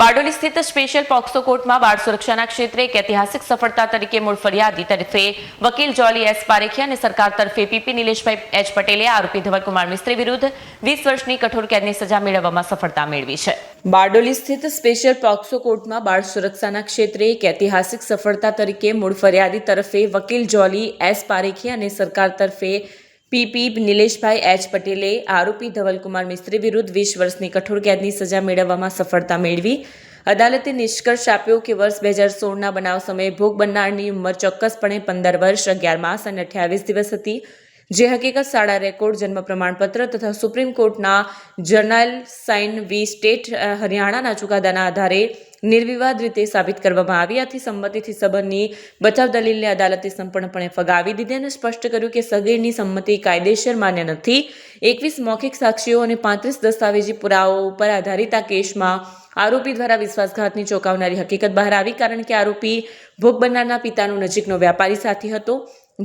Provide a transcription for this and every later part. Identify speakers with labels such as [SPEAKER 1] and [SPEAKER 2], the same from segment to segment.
[SPEAKER 1] બારડોલી સ્થિત special POCSO કોર્ટમાં બાળ સુરક્ષાના ક્ષેત્રે એક ઐતિહાસિક સફળતા તરીકે મૂળ ફરિયાદી તરફે વકીલ જોલી એસ પારેખી અને સરકાર તરફે પીપી નિલેશભાઈ એચ પટેલે આરોપી ધવલકુમાર મિસ્ત્રી વિરુદ્ધ વીસ વર્ષની કઠોર કેદની સજા મેળવવામાં સફળતા મેળવી છે. બારડોલી સ્થિત સ્પેશિયલ પોક્સો કોર્ટમાં બાળ સુરક્ષાના ક્ષેત્રે એક ઐતિહાસિક સફળતા તરીકે મૂળ ફરિયાદી તરફે વકીલ જોલી એસ પારેખી અને સરકાર તરફે પીપી નિલેશભાઈ એચ પટેલે આરોપી ધવલકુમાર મિસ્ત્રી વિરુદ્ધ વીસ વર્ષની કઠોર કેદની સજા મેળવવામાં સફળતા મેળવી. અદાલતે નિષ્કર્ષ આપ્યો કે વર્ષ બે હજાર સોળના બનાવ સમયે ભોગ બનનારની ઉંમર ચોક્કસપણે પંદર વર્ષ, અગિયાર માસ અને અઠ્યાવીસ દિવસ હતી. જે હકીકત શાળા રેકોર્ડ, જન્મ પ્રમાણપત્ર તથા સુપ્રીમ કોર્ટના જર્નલ સાઇન વી સ્ટેટ હરિયાણાના ચુકાદાના આધારે નિર્વિવાદ રીતે સાબિત કરવામાં આવી. આથી સંમતિથી સંબંધની બચાવ દલીલને અદાલતે સંપૂર્ણપણે ફગાવી દીધી અને સ્પષ્ટ કર્યું કે સગીરની સંમતિ કાયદેસર માન્ય નથી. એકવીસ મૌખિક સાક્ષીઓ અને પાંત્રીસ દસ્તાવેજી પુરાવો ઉપર આધારિત આ કેસમાં આરોપી દ્વારા વિશ્વાસઘાતની ચોંકાવનારી હકીકત બહાર આવી કારણ કે આરોપી ભોગ બનનારના પિતાનો નજીકનો વ્યાપારી સાથી હતો,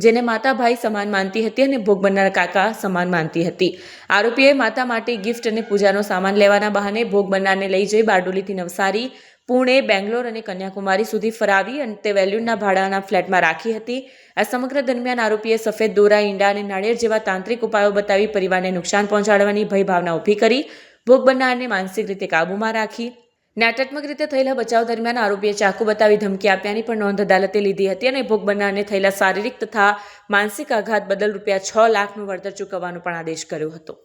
[SPEAKER 1] જેને માતા ભાઈ સમાન માનતી હતી અને ભોગ બનનાર કાકા સમાન માનતી હતી. આરોપીએ માતા માટે ગિફ્ટ અને પૂજાનો સામાન લેવાના બહાને ભોગ બનનારને લઈ જઈ બારડોલીથી નવસારી પુણે, બેંગ્લોર અને કન્યાકુમારી સુધી ફરાવી અને તે વેલ્યુડના ભાડાના ફ્લેટમાં રાખી હતી. આ સમગ્ર દરમિયાન આરોપીએ સફેદ દોરા, ઈંડા અને નાળિયેર જેવા તાંત્રિક ઉપાયો બતાવી પરિવારને નુકસાન પહોંચાડવાની ભય ભાવના ઊભી કરી, ભોગ બનનારને માનસિક રીતે કાબૂમાં રાખી. નાટકમક રીતે થયેલા બચાવ દરમિયાન આરોપીએ ચાકુ બતાવી ધમકી આપ્યાની પણ નોંધ અદાલતે લીધી હતી અને ભોગ બનનારને થયેલા શારીરિક તથા માનસિક આઘાત બદલ રૂપિયા છ લાખનું વળતર ચૂકવવાનો પણ આદેશ કર્યો હતો.